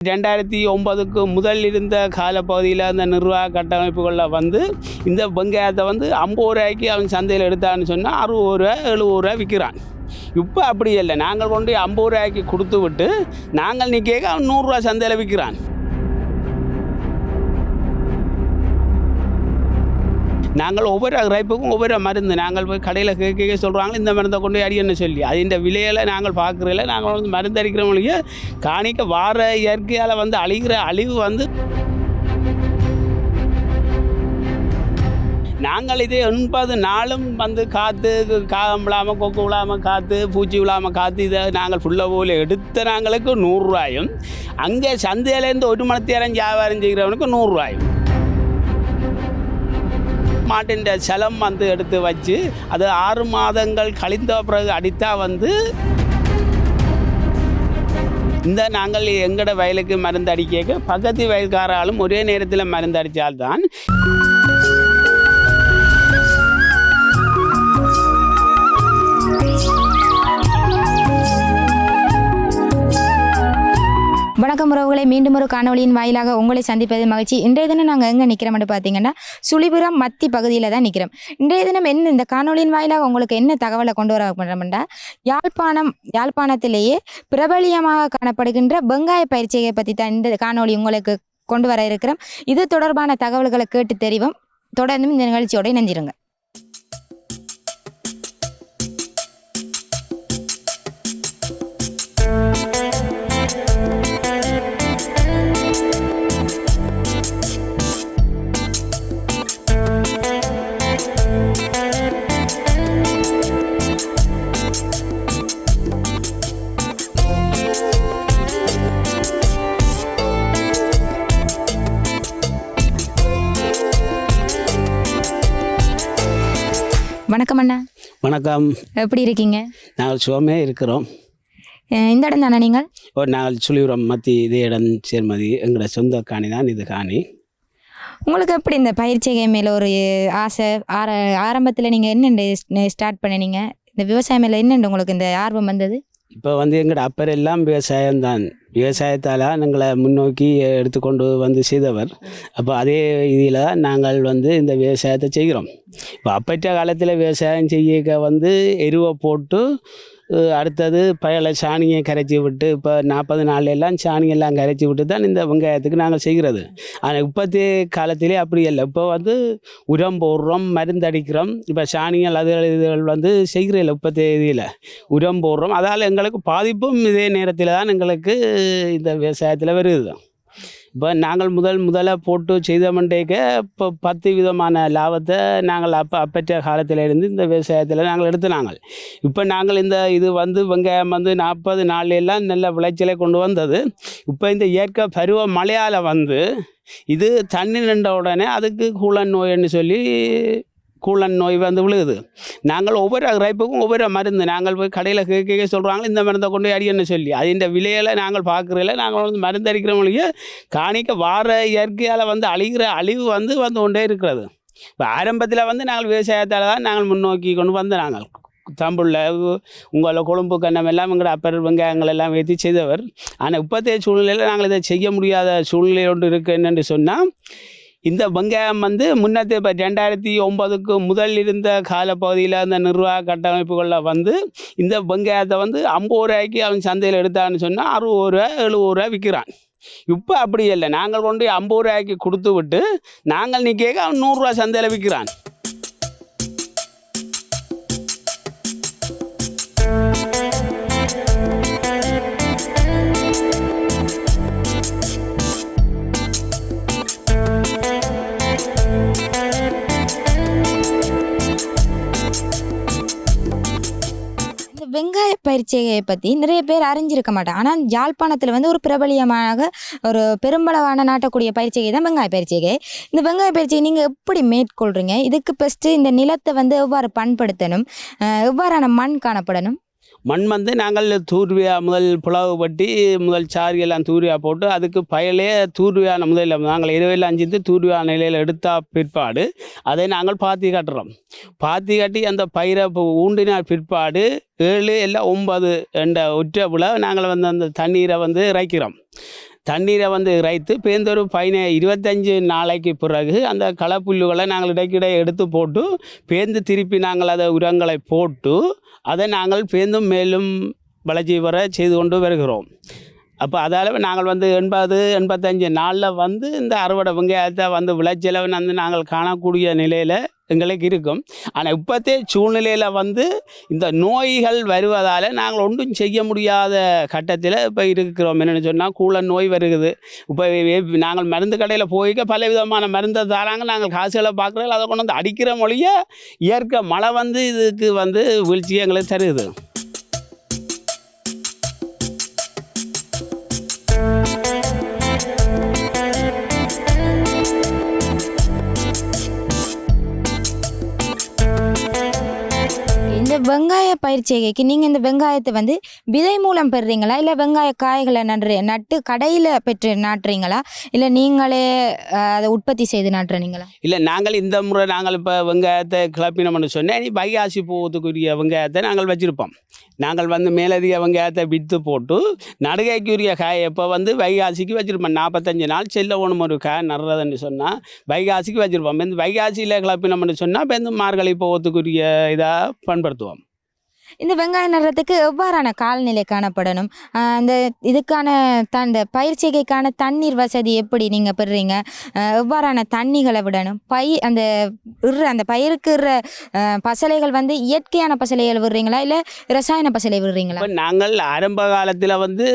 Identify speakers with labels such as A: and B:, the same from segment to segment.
A: ரெண்டாயிரத்தி ஒன்பதுக்கு முதல் இருந்த காலப்பகுதியில் அந்த நிர்வாக கட்டமைப்புகளில் வந்து இந்த வெங்காயத்தை வந்து ஐம்பது ரூபாய்க்கு அவன் சந்தையில் எடுத்தான்னு சொன்னால் அறுபது ரூபா எழுபது ரூபா விற்கிறான் இப்போ அப்படி இல்லை. நாங்கள் கொண்டு ஐம்பது ரூபாய்க்கு கொடுத்து விட்டு நாங்கள் நிற்க அவன் நூறுரூவா சந்தையில் விற்கிறான் நாங்கள் ஒவ்வொரு ரைப்புக்கும் ஒவ்வொரு மருந்து. நாங்கள் போய் கடையில் கேட்க சொல்கிறாங்க இந்த மருந்தை கொண்டு போய் அடிக்கணும்னு சொல்லி. அது இந்த விலையில் நாங்கள் பார்க்குறதில்ல. நாங்கள் வந்து மருந்து அடிக்கிறவங்களுக்கு காணிக்க வார இயற்கையால் வந்து அழிகிற அழிவு வந்து நாங்கள் இதே எண்பது நாளும் வந்து காற்று காகம் விழாமல் கொக்கு விழாமல் காற்று பூச்சி விழாமல் காற்று இதை நாங்கள் ஃபுல்லாக போல எடுத்த நாங்களுக்கு நூறுரூவாயும் அங்கே சந்தையிலேருந்து ஒரு மணத்தேரம் வியாபாரம் செய்கிறவனுக்கு நூறுரூவாயும் மாட்டின் செலம் வந்து எடுத்து வச்சு அது ஆறு மாதங்கள் கழிந்த பிறகு அடித்தா வந்து இந்த நாங்கள் எங்கட வயலுக்கு மருந்து அடிக்க பக்கத்து வயல்காராலும் ஒரே நேரத்தில் மருந்து அடித்தால்தான்
B: வணக்கம் உறவுகளை மீண்டும் ஒரு காணொலியின் வாயிலாக உங்களை சந்திப்பது மகிழ்ச்சி. இன்றைய தினம் நாங்கள் எங்கே நிற்கிறோம்னு பார்த்தீங்கன்னா சுழிபுரம் மத்தி பகுதியில் தான் நிற்கிறோம் இன்றைய தினம் என்ன இந்த காணொலியின் வாயிலாக உங்களுக்கு என்ன தகவலை கொண்டு வர பண்ணுறோம்டா யாழ்ப்பாணம் யாழ்ப்பாணத்திலேயே பிரபலியமாக காணப்படுகின்ற வெங்காய பயிற்சியை பற்றி தான் இந்த காணொளி உங்களுக்கு கொண்டு வர இருக்கிறோம். இது தொடர்பான தகவல்களை கேட்டு தெரிவோம். தொடர்ந்தும் இந்த நிகழ்ச்சியோட இணைஞ்சிருங்க வணக்கம் அண்ணா.
A: வணக்கம்.
B: எப்படி இருக்கீங்க?
A: நாங்கள் சுகமே இருக்கிறோம்.
B: இந்த இடம் தானே நீங்கள்?
A: ஒரு நாங்கள் சுழிபுரம் மத்தி இதே இடம் சேர்மதி. எங்களோட சொந்த காணி தான் இது காணி.
B: உங்களுக்கு எப்படி இந்த பயிற்சிகை மேலே ஒரு ஆசை? ஆர ஆரம்பத்தில் நீங்கள் என்ன ஸ்டார்ட் பண்ணினீங்க? இந்த விவசாயம் மேலே என்னண்டு உங்களுக்கு இந்த ஆர்வம் வந்தது?
A: இப்போ வந்து எங்களோட அப்பர் எல்லாம் விவசாயம்தான். விவசாயத்தால் எங்களை முன்னோக்கி எடுத்துக்கொண்டு வந்து செய்தவர். அப்போ அதே இதில் நாங்கள் வந்து இந்த விவசாயத்தை செய்கிறோம். இப்போ அப்பற்ற காலத்தில் விவசாயம் செய்ய வந்து எருவை போட்டு அடுத்தது பயலை சாணியை கரைச்சி விட்டு இப்போ நாற்பது நாள்ல எல்லாம் கரைச்சி விட்டு தான் இந்த வெங்காயத்துக்கு நாங்கள் செய்கிறது. ஆனால் இப்போத்தி காலத்திலே அப்படி இல்லை. இப்போ வந்து உரம் போடுறோம் மருந்தடிக்கிறோம் இப்போ சாணிகள் அது இதுகள் வந்து செய்கிறதில்ல இப்போத்தைய இதில். உரம் போடுறோம். அதால் எங்களுக்கு பாதிப்பும் இதே நேரத்தில் தான் எங்களுக்கு இந்த விவசாயத்தில் வருது. இப்போ நாங்கள் முதல் முதல்ல போட்டு செய்தோம்ன்றேக்க இப்போ பத்து விதமான லாபத்தை நாங்கள் அப்போ அப்பற்ற காலத்திலிருந்து இந்த விவசாயத்தில் நாங்கள் எடுத்து நாங்கள் இப்போ நாங்கள் இந்த இது வந்து வெங்காயம் வந்து நாற்பது நாள்ல நல்ல விளைச்சலை கொண்டு வந்தது. இப்போ இந்த இயற்கை பருவ மழையால் வந்து இது தண்ணி நின்ற உடனே அதுக்கு கூழன் நோய்னு சொல்லி கூழன் நோய் வந்து விழுகுது. நாங்கள் ஒவ்வொரு ரைப்புக்கும் ஒவ்வொரு மருந்து. நாங்கள் போய் கடையில் கேட்க சொல்கிறாங்க இந்த மருந்தை கொண்டு அடிக்கணும்னு சொல்லி. அது விலையில் நாங்கள் பார்க்குறதில்ல. நாங்கள் வந்து மருந்து அடிக்கிறவங்களுக்கு காணிக்க வார இயற்கையால் வந்து அழிகிற அழிவு வந்து வந்து கொண்டே இருக்கிறது. இப்போ ஆரம்பத்தில் வந்து நாங்கள் விவசாயத்தால் தான் நாங்கள் முன்னோக்கி கொண்டு வந்து நாங்கள் தம்புள்ள உங்களை கொழும்பு கண்ணம் எல்லாம் எங்களோட அப்பர் வெங்காயங்கள் எல்லாம் ஏற்றி செய்தவர். ஆனால் இப்போத்தைய சூழ்நிலையில் நாங்கள் இதை செய்ய முடியாத சூழ்நிலை ஒன்று இருக்குது என்னென்று சொன்னால் இந்த வங்காயம் வந்து முன்னത്തെ இப்போ ரெண்டாயிரத்தி ஒம்பதுக்கு முதல் இருந்த காலப்பகுதியில் அந்த நிர்வாக கட்டமைப்புகளில் வந்து இந்த வங்காயத்தை வந்து ஐம்பது ரூபாய்க்கு அவன் சந்தையில் எடுத்தான்னு சொன்னால் அறுபது ரூபா எழுபது ரூபா விற்கிறான் இப்போ அப்படி இல்லை. நாங்கள் கொண்டு போய் ஐம்பது ரூபாய்க்கு கொடுத்து விட்டு நாங்கள் நிற்க அவன் நூறுரூவா சந்தையில் விற்கிறான்
B: உடற்பயிற்சியை பற்றி நிறைய பேர் அறிஞ்சிருக்க மாட்டாங்க. ஆனால் யாழ்ப்பாணத்தில் வந்து ஒரு பிரபலியமாக ஒரு பெரும்பளவான நாட்டக்கூடிய பயிற்சிகை தான் வெங்காய பயிற்சிகை இந்த வெங்காய பயிற்சியை நீங்கள் எப்படி மேற்கொள்கிறீங்க இதுக்கு பெஸ்ட்டு இந்த நிலத்தை வந்து எவ்வாறு பண்படுத்தணும்? எவ்வாறான மண் காணப்படணும்?
A: மண் வந்து நாங்கள் தூர்வியா முதல் புலவு பட்டி முதல் சாரி எல்லாம் தூர்வியா போட்டு அதுக்கு பயலே தூர்வியான முதலில் நாங்கள் இருபதில் அஞ்சுந்து தூர்வியா நிலையில் எடுத்தா பிற்பாடு அதை நாங்கள் பாத்தி கட்டுறோம். பாத்தி கட்டி அந்த பயிரை ஊண்டினால் பிற்பாடு ஏழு இல்லை ஒன்பது என்ற உற்ற புல நாங்கள் வந்து அந்த தண்ணீரை வந்து இறைக்கிறோம். தண்ணீரை வந்து இறைத்து பேருந்தொரு ஒரு பதின இருபத்தஞ்சு நாளைக்கு பிறகு அந்த களப்புல்லுகளை நாங்கள் இடைக்கிடையே எடுத்து போட்டு பேந்து திருப்பி நாங்கள் அதை உரங்களை போட்டு அதை நாங்கள் பேந்தும் மேலும் வளர்ச்சி வர செய்து கொண்டு வருகிறோம். அப்போ அதால் நாங்கள் வந்து எண்பது எண்பத்தஞ்சு நாளில் வந்து இந்த அறுவடை வெங்காயத்தை வந்து விளைச்சலை வந்து நாங்கள் காணக்கூடிய நிலையில் எங்களுக்கு இருக்கும். ஆனால் இப்போத்தே சூழ்நிலையில் வந்து இந்த நோய்கள் வருவதால் நாங்கள் ஒன்றும் செய்ய முடியாத கட்டத்தில் இப்போ இருக்கிறோம். என்னென்னு சொன்னால் கூல நோய் வருகுது. இப்போ நாங்கள் மருந்து கடையில் போய்க்க பல விதமான மருந்தை தராங்க நாங்கள் காசுகளை பார்க்குறோம். அதை கொண்டு வந்து அடிக்கிற மொழிய இயற்கை மழை வந்து இதுக்கு வந்து வீழ்ச்சியை எங்களுக்கு
B: தருது. வெங்காய பயிர் செய்கைக்கு நீங்கள் இந்த வெங்காயத்தை வந்து விதை மூலம் பெறுறீங்களா? இல்லை வெங்காய காய்களை நன்று நட்டு கடையில் பெற்று நாட்டுறீங்களா? இல்லை நீங்களே அதை உற்பத்தி செய்து நாட்டுறீங்களா?
A: இல்லை நாங்கள் இந்த முறை நாங்கள் இப்போ வெங்காயத்தை கிளப்பினோம்னு சொன்னேன். நீ வைகாசி போவதுக்குரிய வெங்காயத்தை நாங்கள் வச்சுருப்போம். நாங்கள் வந்து மேலதிக வெங்காயத்தை விற்று போட்டு நடுகைக்குரிய காயை இப்போ வந்து வைகாசிக்கு வச்சுருப்போம். நாற்பத்தஞ்சு நாள் செல்ல ஒன்று ஒரு காய் நடுறதுன்னு சொன்னால் வைகாசிக்கு வச்சுருப்போம். இந்த வைகாசியில் கிளப்பினோம்னு சொன்னால் இப்போ இந்த மார்கழி போவதுக்குரிய இதாக பயன்படுத்துவோம்.
B: இந்த வெங்காயம் நடுறதுக்கு எவ்வாறான காலநிலை காணப்படணும்? அந்த இதுக்கான த இந்த பயிர் தண்ணீர் வசதி எப்படி நீங்கள் பெறுறீங்க? எவ்வாறான தண்ணிகளை விடணும்? பை அந்த இற அந்த பயிருக்கு இற பசலைகள் வந்து இயற்கையான பசலைகள் விடுறீங்களா? இல்லை ரசாயன பசலை விடுறீங்களா?
A: நாங்கள் ஆரம்ப காலத்தில் வந்து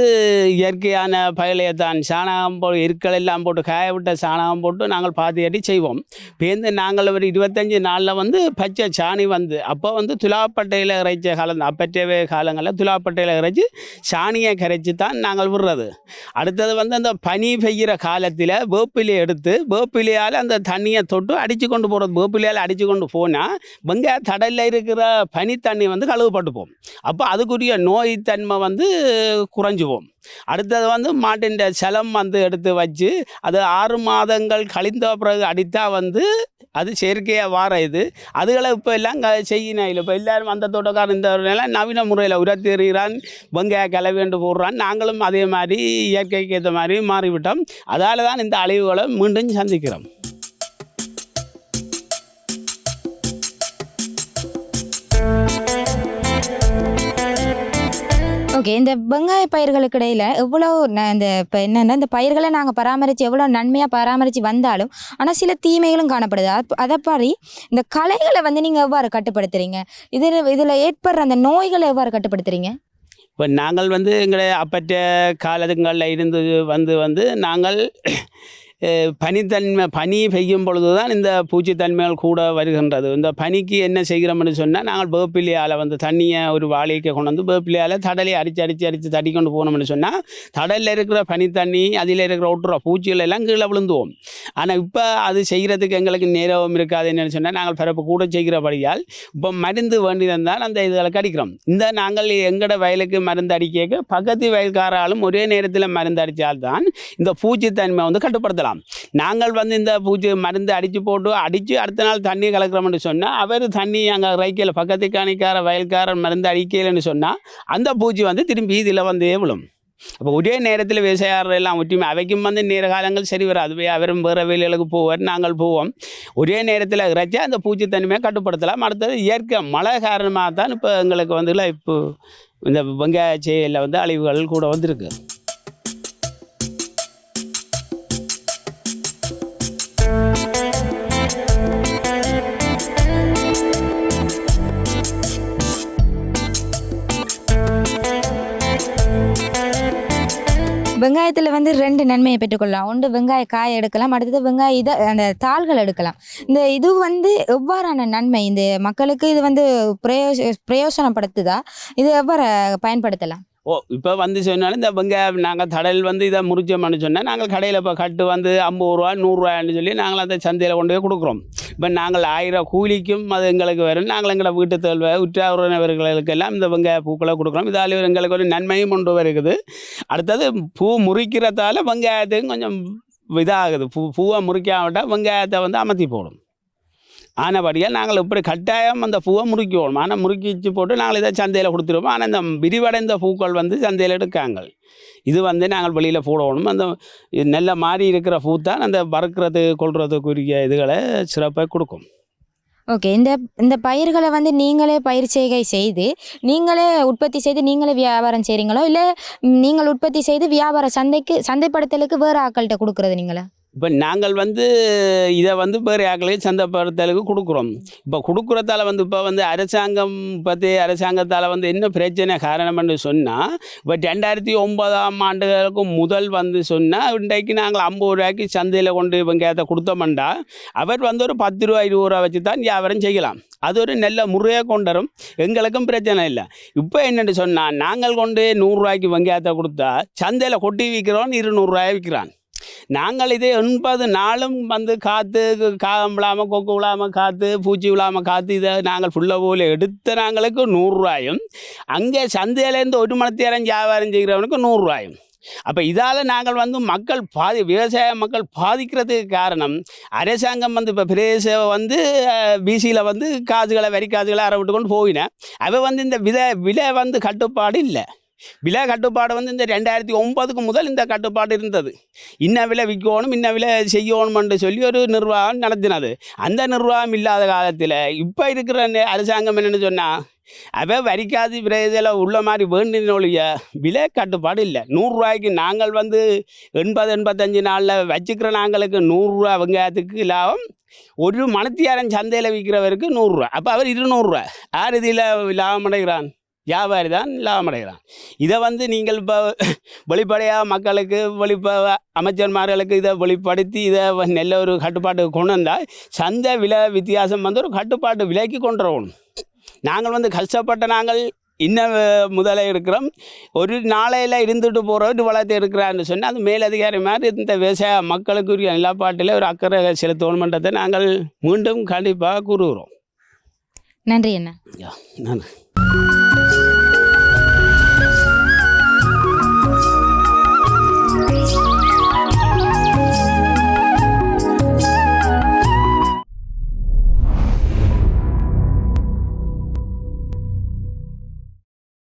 A: இயற்கையான பயலையை தான் சாணகம் போ இருக்கல் எல்லாம் போட்டு காய விட்ட சாணகம் போட்டு நாங்கள் பாத்தி செய்வோம். பேருந்து நாங்கள் ஒரு இருபத்தஞ்சி நாளில் வந்து பச்சை சாணி வந்து அப்போ வந்து துலாப்பட்டையில் இறைச்ச காலம் அப்பற்றவே காலங்களில் துலாப்பட்டையில் கரைச்சி சாணியை கரைச்சி தான் நாங்கள் விடுறது. அடுத்தது வந்து அந்த பனி பெய்கிற காலத்தில் வேப்பிலையை எடுத்து வேப்பிலையால் அந்த தண்ணியை தொட்டு அடித்து கொண்டு போகிறது வேப்பிலையால் அடித்து கொண்டு போனால் வெங்காய தடலில் இருக்கிற பனி தண்ணி வந்து கழுவுப்பட்டு போகும் அப்போ அதுக்குரிய நோய் தன்மை வந்து குறைஞ்சுவோம். அடுத்தது வந்து மாட்டின் செலம் வந்து எடுத்து வச்சு அது ஆறு மாதங்கள் கழிந்த பிறகு அடித்தா வந்து அது செயற்கையாக வார இது. அதுகளை இப்போ எல்லாம் க இல்லை. இப்போ எல்லாரும் அந்த தோட்டக்காரன் இந்த எல்லாம் நவீன முறையில் உரத்தெறிகிறான் வெங்காய கலவேண்டு போடுறான். நாங்களும் அதே மாதிரி இயற்கைக்கு ஏற்ற மாதிரி மாறிவிட்டோம். அதால் தான் இந்த அழிவுகளை மீண்டும் சந்திக்கிறோம்.
B: ஓகே இந்த வெங்காய பயிர்களுக்கு இடையில் எவ்வளோ இந்த இப்போ என்னென்னா இந்த பயிர்களை நாங்கள் பராமரித்து எவ்வளோ நன்மையாக பராமரித்து வந்தாலும் ஆனால் சில தீமைகளும் காணப்படுது. அதை மாதிரி இந்த களைகளை வந்து நீங்கள் எவ்வாறு கட்டுப்படுத்துறீங்க? இதில் இதில் ஏற்படுற அந்த நோய்களை எவ்வாறு கட்டுப்படுத்துறீங்க?
A: இப்போ நாங்கள் வந்து எங்களை அப்பற்ற காலத்துங்களில் இருந்து வந்து வந்து நாங்கள் பனித்தன்மை பனி பெய்யும் பொழுது தான் இந்த பூச்சித்தன்மைகள் கூட வருகின்றது இந்த பனிக்கு என்ன செய்கிறோம்னு சொன்னால் நாங்கள் வேப்பிலையால் வந்து தண்ணியை ஒரு வாளிக்கு கொண்டு வந்து வேப்பிலையால் தடலை அடித்து அடித்து அடித்து தடி கொண்டு போனோம்னு சொன்னால் கடலில் இருக்கிற பனித்தண்ணி அதில் இருக்கிற ஒட்டுற பூச்சிகள் எல்லாம் கீழே விழுந்துவோம் ஆனால் இப்போ அது செய்கிறதுக்கு எங்களுக்கு நேரம் இருக்காது என்னென்னு சொன்னால் நாங்கள் பிறப்பு கூட செய்கிறபடியால் இப்போ மருந்து வேண்டியிருந்தால் அந்த இதுகளுக்கு அடிக்கிறோம் இந்த நாங்கள் எங்களோட வயலுக்கு மருந்து அடிக்க பக்கத்து வயல்காராலும் ஒரே நேரத்தில் மருந்து அடித்தால்தான் இந்த பூச்சித்தன்மை வந்து கட்டுப்படுத்தலாம் நாங்கள் வந்து இந்த பூச்சி மருந்து அடித்து போட்டு அடித்து அடுத்த நாள் தண்ணி கலக்கிறோம்னு சொன்னால் அவர் தண்ணி அங்கே ரைக்கையில் பக்கத்து காணிக்கார வயல்காரன் மருந்து அடிக்கலைன்னு சொன்னால் அந்த பூச்சி வந்து திரும்பி இதில் வந்து விழும். அப்போ ஒரே நேரத்தில் விவசாயிகள் எல்லாம் ஒற்றுமை அவைக்கும் வந்து நேர காலங்கள் சரி வராது. அவரும் வேறு வேலைகளுக்கு போவார் நாங்கள் போவோம். ஒரே நேரத்தில் இறைச்சி அந்த பூச்சி தனிமையை கட்டுப்படுத்தலாம். அடுத்தது இயற்கை மழை காரணமாக தான் இப்போ எங்களுக்கு வந்து இப்போ இந்த வெங்காய செயலில் வந்து அழிவுகள் கூட வந்திருக்கு.
B: வெங்காயத்தில் வந்து ரெண்டு நன்மையை பெற்றுக்கொள்ளலாம். ஒன்று வெங்காய காயை எடுக்கலாம் அடுத்தது வெங்காய இதை அந்த தாள்கள் எடுக்கலாம். இந்த இது வந்து எவ்வாறான நன்மை? இந்த மக்களுக்கு இது வந்து பிரயோஜ பிரயோசனப்படுத்துதா? இது எவ்வாறு பயன்படுத்தலாம்?
A: ஓ இப்போ வந்து சொன்னாலும் இந்த வெங்காயம் நாங்கள் தடையில் வந்து இதை முறிச்சோம்னு சொன்னால் நாங்கள் கடையில் இப்போ கட்டு வந்து ஐம்பது ரூபா நூறுரூவான்னு சொல்லி நாங்கள் அந்த சந்தையில் கொண்டு போய் கொடுக்குறோம். இப்போ நாங்கள் ஆயிரம் கூலிக்கும் அது எங்களுக்கு வரும். நாங்கள் எங்களை வீட்டு தேவை உற்ற உறவினர்களுக்கெல்லாம் இந்த வெங்காய பூக்களை கொடுக்குறோம். இதால் எங்களுக்கு ஒரு நன்மையும் கொண்டு வருகிறது. அடுத்தது பூ முறிக்கிறதால வெங்காயத்துக்கும் கொஞ்சம் இதாகுது. பூ பூவை முறிக்காவிட்டால் வெங்காயத்தை வந்து அமர்த்தி போடும். ஆனபடியால் நாங்கள் இப்படி கட்டாயம் அந்த பூவை முறுக்கிவோம். ஆனால் முறுக்கிச்சு போட்டு நாங்கள் இதை சந்தையில் கொடுத்துருவோம். ஆனால் இந்த விரிவடைந்த பூக்கள் வந்து சந்தையில் எடுக்காங்க. இது வந்து நாங்கள் வெளியில் போடணும். அந்த நல்ல மாறி இருக்கிற பூ தான் அந்த வறுக்கிறது கொள்றதுக்குரிய இதுகளை சிறப்பாக கொடுக்கும்.
B: ஓகே. இந்த இந்த பயிர்களை வந்து நீங்களே பயிர் செய்கை செய்து நீங்களே உற்பத்தி செய்து நீங்களே வியாபாரம் செய்கிறீங்களோ இல்லை நீங்கள் உற்பத்தி செய்து வியாபார சந்தைக்கு சந்தைப்படுத்தலுக்கு வேறு ஆட்கள்கிட்ட கொடுக்குறது நீங்களா?
A: இப்போ நாங்கள் வந்து இதை வந்து வேறு யாக்களுக்கு சந்தைப்படுத்தலுக்கு கொடுக்குறோம். இப்போ கொடுக்குறதால வந்து இப்போ வந்து அரசாங்கம் பற்றி அரசாங்கத்தால் வந்து என்ன பிரச்சனை காரணம்னு சொன்னால் இப்போ ரெண்டாயிரத்தி ஒன்பதாம் ஆண்டுகளுக்கு முதல் வந்து சொன்னால் இன்றைக்கு நாங்கள் ஐம்பது ரூபாய்க்கு சந்தையில் கொண்டு வெங்காயத்தை கொடுத்தோம்டா அவர் வந்து ஒரு பத்து ரூபா இருபது ரூபா வச்சு தான் வியாபாரம் செய்யலாம். அது ஒரு நல்ல முறையாக கொண்டு வரும். எங்களுக்கும் பிரச்சனை இல்லை. இப்போ என்னென்னு சொன்னால் நாங்கள் கொண்டு நூறுரூவாய்க்கு வங்கியாத்த கொடுத்தா சந்தையில் கொட்டி விற்கிறோம் இருநூறுரூவாய் விற்கிறான் நாங்கள் இது எண்பது நாளும் வந்து காற்று காகம் விழாமல் கொக்கு விழாமல் காற்று பூச்சி விழாமல் காற்று இதை நாங்கள் ஃபுல்லாக போல எடுத்த நாங்களுக்கு நூறுரூவாயும் அங்கே சந்தையிலேருந்து ஒரு மணத்தேரம் வியாபாரம் செய்கிறவனுக்கு நூறுரூவாயும் அப்போ இதால் நாங்கள் வந்து மக்கள் பாதி விவசாய மக்கள் பாதிக்கிறதுக்கு காரணம் அரசாங்கம் வந்து இப்போ பிரதேச வந்து பிசியில் வந்து காசுகளை வரி காசுகளை அறவிட்டு கொண்டு போயினேன் அவ வந்து இந்த விதை விலை வந்து கட்டுப்பாடு இல்லை. விலை கட்டுப்பாடு வந்து இந்த ரெண்டாயிரத்தி ஒன்பதுக்கு முதல் இந்த கட்டுப்பாடு இருந்தது. இன்ன விலை விற்கணும் இன்ன விலை செய்யணும்னு சொல்லி ஒரு நிர்வாகம் நடத்தினது. அந்த நிர்வாகம் இல்லாத காலத்தில் இப்போ இருக்கிற அரசாங்கம் என்னென்னு சொன்னால் அவ வரிக்காது பிரதேசத்தில் உள்ள மாதிரி வேண்டின ஒழிய விலை கட்டுப்பாடு இல்லை. நூறுரூவாய்க்கு நாங்கள் வந்து எண்பது எண்பத்தஞ்சு நாளில் வச்சுக்கிற நாங்களுக்கு நூறுரூவா வெங்காயத்துக்கு லாபம். ஒரு மணத்தியாரன் சந்தையில் விற்கிறவருக்கு நூறுரூவா அப்போ அவர் இருநூறுரூவா யார் இதில் லாபம் அடைகிறான் வியாபாரி தான் லாபம் அடைகிறான். இதை வந்து நீங்கள் இப்போ வெளிப்படையாக மக்களுக்கு வெளிப்ப அமைச்சர்மார்களுக்கு இதை வெளிப்படுத்தி இதை நல்ல ஒரு கட்டுப்பாட்டுக்கு கொண்டு வந்தால் சந்தை விலை வித்தியாசம் வந்து ஒரு கட்டுப்பாட்டு விலைக்கு கொண்டு வரணும். நாங்கள் வந்து கஷ்டப்பட்ட நாங்கள் இன்னும் முதல்ல இருக்கிறோம். ஒரு நாளையில் இருந்துட்டு போகிறவர் வளர்த்து இருக்கிறான்னு சொன்னால் அது மேலதிகாரி மாதிரி இந்த விவசாய மக்களுக்குரிய நிலப்பாட்டில் ஒரு அக்கறை செலுத்தணுமன்றதை நாங்கள் மீண்டும் கண்டிப்பாக கூறுகிறோம்.
B: நன்றி
A: யா நன்றி.